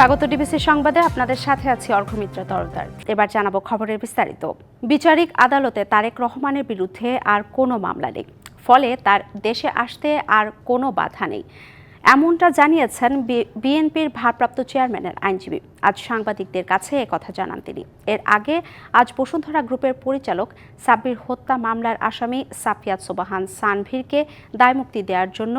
স্বাগত ডিবিসি সংবাদে আপনাদের সাথে আছি অর্ঘমিত্র তরদার এবার জানাব খবরের বিস্তারিত। বিচারিক আদালতে তারেক রহমানের বিরুদ্ধে আর কোনো মামলা নেই। ফলে তার দেশে আসতে আর কোনো বাধা নেই। এমনটা জানিয়েছেন বিএনপির ভারপ্রাপ্ত চেয়ারম্যানের আইনজীবী। আজ সাংবাদিকদের কাছে কথা জানান তিনি। এর আগে আজ বসুন্ধরা গ্রুপের পরিচালক সাব্বির হত্যা মামলার আসামি সাফিয়াত সোবাহান সানভীরকে দায়মুক্তি দেওয়ার জন্য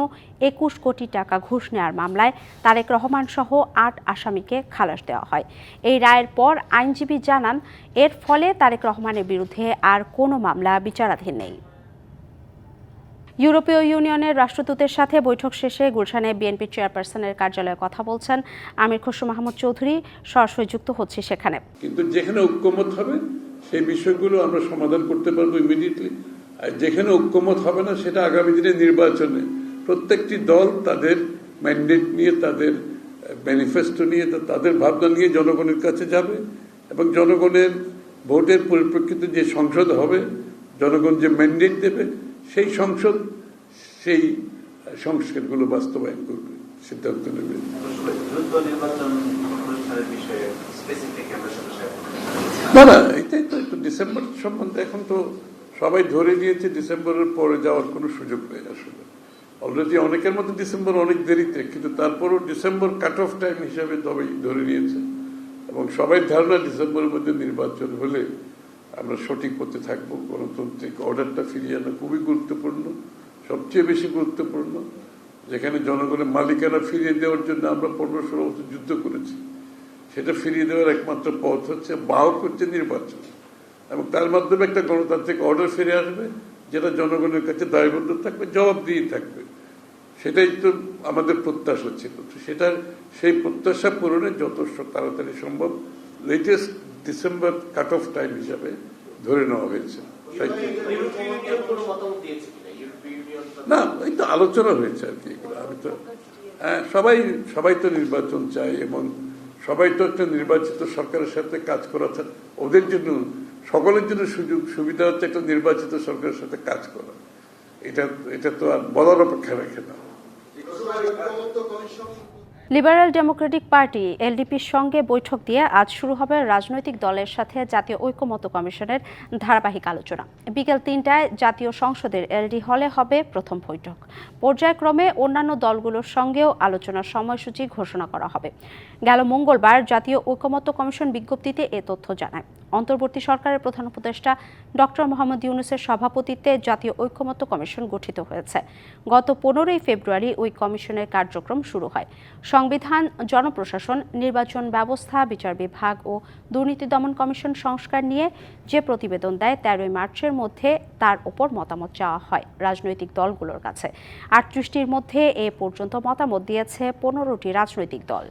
একুশ কোটি টাকা ঘুষ নেওয়ার মামলায় তারেক রহমান সহ আট আসামিকে খালাস দেওয়া হয়। এই রায়ের পর আইনজীবী জানান, এর ফলে তারেক রহমানের বিরুদ্ধে আর কোনো মামলা বিচারাধীন নেই। ইউরোপীয় ইউনিয়নের রাষ্ট্রদূতের সাথে বৈঠক শেষে গুলশানে বিএনপি চেয়ারপারসনের কার্যালয়ে কথা বলছেন আমির খসরু মাহমুদ চৌধুরী, সরাসরি যুক্ত হচ্ছে সেখানে। কিন্তু যেখানে ঐক্যমত হবে, সেই বিষয়গুলো আমরা সমাধান করতে পারব ইমিডিয়েটলি আর যেখানে ঐক্যমত হবে না, সেটা আগামী দিনে নির্বাচনে। প্রত্যেকটি দল তাদের ম্যান্ডেট নিয়ে, তাদের ম্যানিফেস্টো নিয়ে তাদের ভাবনা নিয়ে জনগণের কাছে যাবে এবং জনগণের ভোটের পরিপ্রেক্ষিতে যে সংসদ হবে, জনগণ যে ম্যান্ডেট দেবে, সেই সংসদ সেই সংস্কারগুলো বাস্তবায়ন করবে সিদ্ধান্ত নেবে। না না এটাই তো একটু ডিসেম্বর সম্বন্ধে এখন তো সবাই ধরে নিয়েছে ডিসেম্বরের পরে যাওয়ার কোনো সুযোগ নেই আসলে। অলরেডি অনেকের মধ্যে ডিসেম্বর অনেক দেরিতে কিন্তু তারপরও ডিসেম্বর কাট অফ টাইম হিসাবে সবাই ধরে নিয়েছে। এবং সবাই ধারণা ডিসেম্বরের মধ্যে নির্বাচন হলে আমরা সঠিক পথে থাকব গণতান্ত্রিক অর্ডারটা ফিরিয়ে আনা খুবই গুরুত্বপূর্ণ। সবচেয়ে বেশি গুরুত্বপূর্ণ, যেখানে জনগণের মালিকানা ফিরিয়ে দেওয়ার জন্য আমরা পনেরো ষোলো বছর যুদ্ধ করেছি। সেটা ফিরিয়ে দেওয়ার একমাত্র পথ হচ্ছে বাহক হচ্ছে নির্বাচন। এবং তার মাধ্যমে একটা গণতান্ত্রিক অর্ডার ফিরে আসবে, যেটা জনগণের কাছে দায়বদ্ধ থাকবে, জবাবদিহি থাকবে। সেটাই তো আমাদের প্রত্যাশা ছিল। তো সেটার, সেই প্রত্যাশা পূরণে স- তাড়াতাড়ি সম্ভব। Latest December cut off time হিসাবে ধরে নেওয়া হয়েছে। না, এই তো আলোচনা হয়েছে আর কি। আমি তো হ্যাঁ সবাই সবাই তো নির্বাচন চাই এবং সবাই তো একটা নির্বাচিত সরকারের সাথে কাজ করা ওদের জন্য, সকলের জন্য সুযোগ, সুবিধা হচ্ছে একটা নির্বাচিত সরকারের সাথে কাজ করা। এটা এটা তো আর বলার অপেক্ষা রাখে না। লিবারেল ডেমোক্রেটিক পার্টি এলডিপির সঙ্গে বৈঠক দিয়ে আজ শুরু হবে রাজনৈতিক দলের সাথে জাতীয় ঐক্যমত্য কমিশনের ধারাবাহিক আলোচনা। বিকেল তিনটায় জাতীয় সংসদের এলডি হলে হবে প্রথম বৈঠক। পর্যায়ক্রমে অন্যান্য দলগুলোর সঙ্গেও আলোচনার সময়সূচি ঘোষণা করা হবে। গেল মঙ্গলবার জাতীয় ঐক্যমত্য কমিশন বিজ্ঞপ্তিতে এ তথ্য জানায়। অন্তর্বর্তী সরকারের প্রধান উপদেষ্টা ডক্টর মোহাম্মদ ইউনুসের সভাপতিত্বে জাতীয় ঐক্যমত্য কমিশন গঠিত হয়েছে। গত পনেরোই ফেব্রুয়ারি ওই কমিশনের কার্যক্রম শুরু হয়। সংবিধান, জনপ্রশাসন, নির্বাচন ব্যবস্থা, বিচার বিভাগ ও দুর্নীতি দমন কমিশন সংস্কার নিয়ে যে প্রতিবেদন দেয়, তেরোই মার্চের মধ্যে তার ওপর মতামত চাওয়া হয় রাজনৈতিক দলগুলোর কাছে। আটত্রিশটির মধ্যে এ পর্যন্ত মতামত দিয়েছে পনেরোটি রাজনৈতিক দল।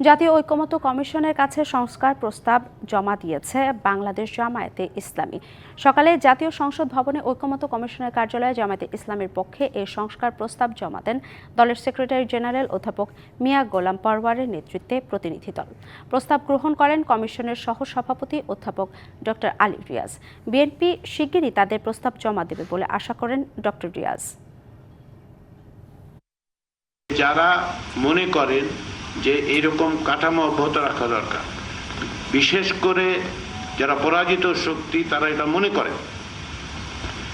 জাতীয় ঐক্যমত্য কমিশনের কাছে সংস্কার প্রস্তাব জমা দিয়েছে বাংলাদেশ জামায়াতে ইসলামী। সকালে জাতীয় সংসদ ভবনে ঐক্যমত্য কমিশনের কার্যালয়ে জামায়াতে ইসলামের পক্ষে এই সংস্কার প্রস্তাব জমা দেন দলের সেক্রেটারি জেনারেল অধ্যাপক মিয়া গোলাম পরওয়ারের নেতৃত্বে প্রতিনিধি দল। প্রস্তাব গ্রহণ করেন কমিশনের সহ সভাপতি অধ্যাপক ডক্টর আলী রিয়াজ। বিএনপি শিগগিরই তাদের প্রস্তাব জমা দেবে বলে আশা করেন ডক্টর রিয়াজ। যারা মনে করেন যে এইরকম কাঠামো অব্যাহত রাখা দরকার। বিশেষ করে যারা পরাজিত শক্তি, তারা এটা মনে করে।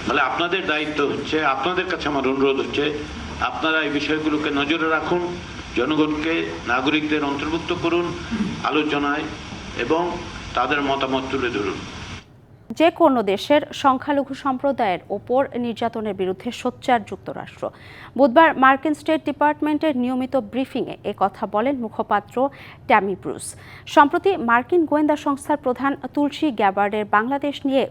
তাহলে আপনাদের দায়িত্ব হচ্ছে, আপনাদের কাছে আমার অনুরোধ হচ্ছে, আপনারা এই বিষয়গুলোকে নজরে রাখুন, জনগণকে, নাগরিকদের অন্তর্ভুক্ত করুন, আলোচনায়, এবং তাদের মতামত তুলে ধরুন। যে কোনো দেশের সংখ্যালঘু সম্প্রদায়ের ওপর নির্যাতনের বিরুদ্ধে সোচ্চার যুক্তরাষ্ট্র। বুধবার মার্কিন স্টেট ডিপার্টমেন্টের নিয়মিত ব্রিফিংয়ে এ কথা বলেন মুখপাত্র ট্যামি ব্রুস। সম্প্রতি মার্কিন গোয়েন্দা সংস্থার প্রধান তুলসী গ্যাবার্ডের বাংলাদেশ নিয়ে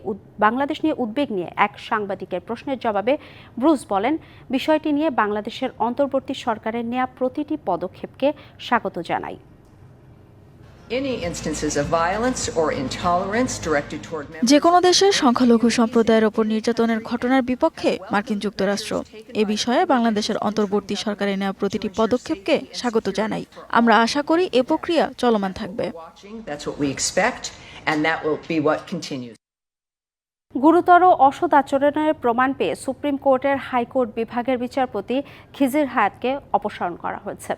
বাংলাদেশ নিয়ে উদ্বেগ নিয়ে এক সাংবাদিকের প্রশ্নের জবাবে ব্রুস বলেন, বিষয়টি নিয়ে বাংলাদেশের অন্তর্বর্তী সরকারের নেওয়া প্রতিটি পদক্ষেপকে স্বাগত জানাই। যে কোনো দেশের সংখ্যালঘু সম্প্রদায়ের ওপর নির্যাতনের ঘটনার বিপক্ষে মার্কিন যুক্তরাষ্ট্র এ বিষয়ে বাংলাদেশের অন্তর্বর্তী সরকারের নেওয়া প্রতিটি পদক্ষেপকে স্বাগত জানাই। আমরা আশা করি এ প্রক্রিয়া চলমান থাকবে। গুরুতর অসৎ আচরণের প্রমাণ পেয়ে সুপ্রিম কোর্টের হাইকোর্ট বিভাগের বিচারপতি খিজির হায়াতকে অপসারণ করা হয়েছে।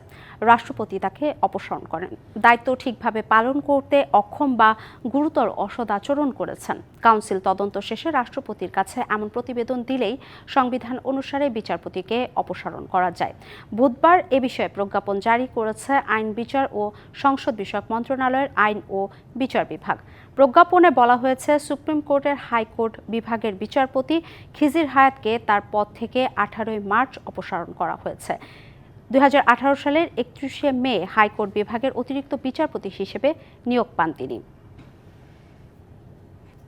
রাষ্ট্রপতি তাকে অপসারণ করেন। দায়িত্ব ঠিকভাবে পালন করতে অক্ষম বা গুরুতর অসৎ আচরণ করেছেন। কাউন্সিল তদন্ত শেষে রাষ্ট্রপতির কাছে এমন প্রতিবেদন দিলেই সংবিধান অনুসারে বিচারপতিকে অপসারণ করা যায়। বুধবার এ বিষয়ে প্রজ্ঞাপন জারি করেছে আইন বিচার ও সংসদ বিষয়ক মন্ত্রণালয়ের আইন ও বিচার বিভাগ। প্রজ্ঞাপনে বলা হয়েছে, সুপ্রিম কোর্টের হাইকোর্ট বিভাগের বিচারপতি খিজির হায়াতকে তার পদ থেকে আঠারোই মার্চ অপসারণ করা হয়েছে। দু হাজার আঠারো সালের একত্রিশে মে হাইকোর্ট বিভাগের অতিরিক্ত বিচারপতি হিসেবে নিয়োগ পান তিনি।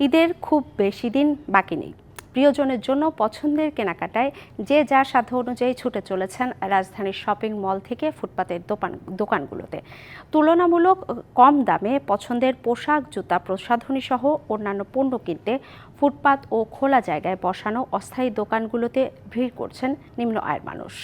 ঈদের খুব বেশি দিন বাকি নেই। প্রিয়জনের জন্য পছন্দের কেনাকাটায় যে যার সাধ্য অনুযায়ী ছুটে চলেছেন রাজধানীর শপিং মল থেকে ফুটপাতের দোকান, দোকানগুলোতে। তুলনামূলক কম দামে পছন্দের পোশাক, জুতা প্রসাধনী সহ অন্যান্য পণ্য কিনতে ফুটপাত ও খোলা জায়গায় বসানো অস্থায়ী দোকানগুলোতে ভিড় করছেন নিম্ন আয়ের মানুষ।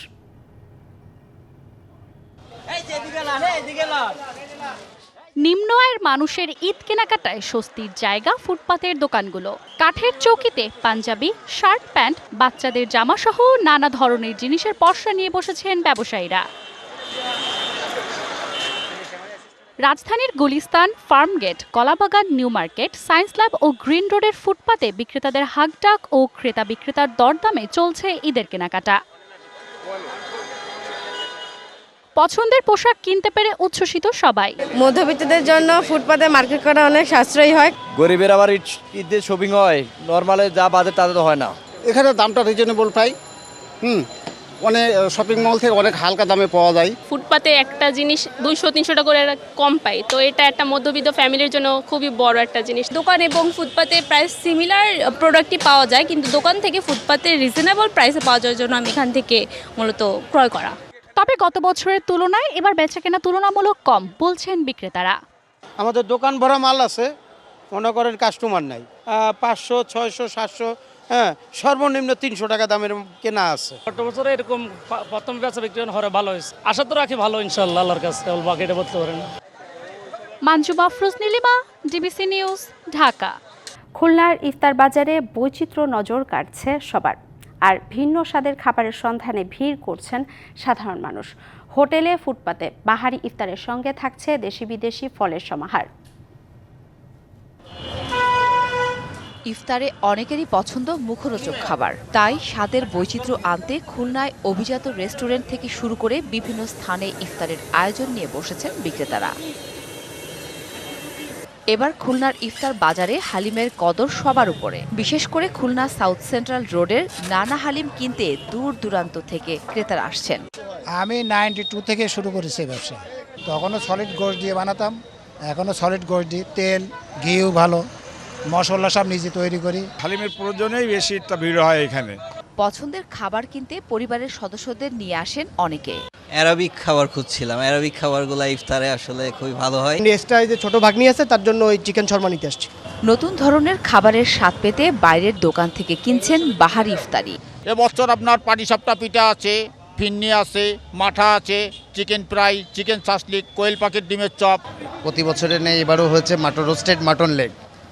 নিম্ন আয়ের মানুষের ঈদ কেনাকাটায় স্বস্তির জায়গা ফুটপাতের দোকানগুলো। কাঠের চৌকিতে পাঞ্জাবি, শার্ট, প্যান্ট, বাচ্চাদের জামাসহ নানা ধরনের জিনিসের পসরা নিয়ে বসেছেন ব্যবসায়ীরা। রাজধানীর Gulistan, Farmgate, Kalabagan, new market, science lab ও গ্রিন রোডের ফুটপাতে বিক্রেতাদের হাকডাক ও ক্রেতা বিক্রেতার দরদামে চলছে ঈদের কেনাকাটা। পছন্দের পোশাক কিনতে পেরে উচ্ছ্বসিত সবাই। মধ্যবিত্তদের জন্য ফুটপাতে মার্কেট করা অনেক সাশ্রয়ী হয়। গরিবের আবার ঈদ ঈদে শপিং হয় নর্মালে যা বাজেট তাদের তো হয় না। এখানে দামটা রিজনেবল প্রায় হুম অনেক শপিং মল থেকে অনেক হালকা দামে পাওয়া যায়। ফুটপাতে একটা জিনিস দুইশো তিনশো টাকা করে কম পাই। তো এটা একটা মধ্যবিত্ত ফ্যামিলির জন্য খুবই বড় একটা জিনিস। দোকান এবং ফুটপাতে প্রায় সিমিলার প্রোডাক্টই পাওয়া যায় কিন্তু দোকান থেকে ফুটপাতে রিজনেবল প্রাইসে পাওয়া যাওয়ার জন্য আমি এখান থেকে মূলত ক্রয় করা। তবে গত বছরের তুলনায় এবার বেচাকেনা তুলনামূলক কম বলছেন বিক্রেতারা। আমাদের দোকান ভরা মাল আছে মনে করেন কাস্টমার নাই। পাঁচশো ছয়শো সাতশো হ্যাঁ সর্বনিম্ন তিনশো টাকা দামের কেনা আছে। গত বছরে এরকম প্রথম বেচা বিক্রি হরে ভালো হয়েছে। আশা তো রাখি ভালো ইনশাল্লাহ আল্লাহর কাছে। বাকিটা বলতে পারেন। Manju Mafruj Nilima DBC news Dhaka. খুলনার ইফতার বাজারে বৈচিত্র্য নজর কাটছে সবার। আর ভিন্ন স্বাদের খাবারের সন্ধানে ভিড় করছেন সাধারণ মানুষ। হোটেলে, ফুটপাতে বাহারি ইফতারের সঙ্গে থাকছে দেশি বিদেশি ফলের সমাহার। ইফতারে অনেকেরই পছন্দ মুখরোচক খাবার। তাই স্বাদের বৈচিত্র্য আনতে খুলনায় অভিজাত রেস্টুরেন্ট থেকে শুরু করে বিভিন্ন স্থানে ইফতারের আয়োজন নিয়ে বসেছেন বিক্রেতারা। এবার খুলনার ইফতার বাজারে হালিমের কদর সবার উপরে। বিশেষ করে খুলনা সাউথ সেন্ট্রাল রোডের নানা হালিম কিনতে দূর দূরান্ত থেকে ক্রেতারা আসছেন। আমি নাইনটি টু থেকে শুরু করেছি ব্যবসা। তখনও সলিড গোশ দিয়ে বানাতাম এখনও সলিড গোশ দিই। তেল ঘিও ভালো মশলা সব নিজে তৈরি করি। হালিমের প্রয়োজনেই বেশি একটা ভিড় হয় এখানে। পছন্দের খাবার কিনতে পরিবারের সদস্যদের নিয়ে আসেন অনেকে। অ্যারাবিক খাবার খুঁজছিলাম। অ্যারাবিক খাবারগুলো ইফতারে আসলে খুবই ভালো হয়। এক্সট্রা যে ছোট ভাগ্নি আছে তার জন্য ওই চিকেন শর্মা নিতে আসছি। নতুন ধরনের খাবারের স্বাদ পেতে বাইরের দোকান থেকে কিনছেন বাহারি ইফতারি। এবছর আপনার পাটিসাপটা পিঠা আছে ফিন্নি আছে মাঠা আছে চিকেন ফ্রাই চিকেন সাসলিক কোয়েল পাখির ডিমের চপ। প্রতি বছরে নেই এবারও হয়েছে মাটন রোস্টেড মাটন লেগ।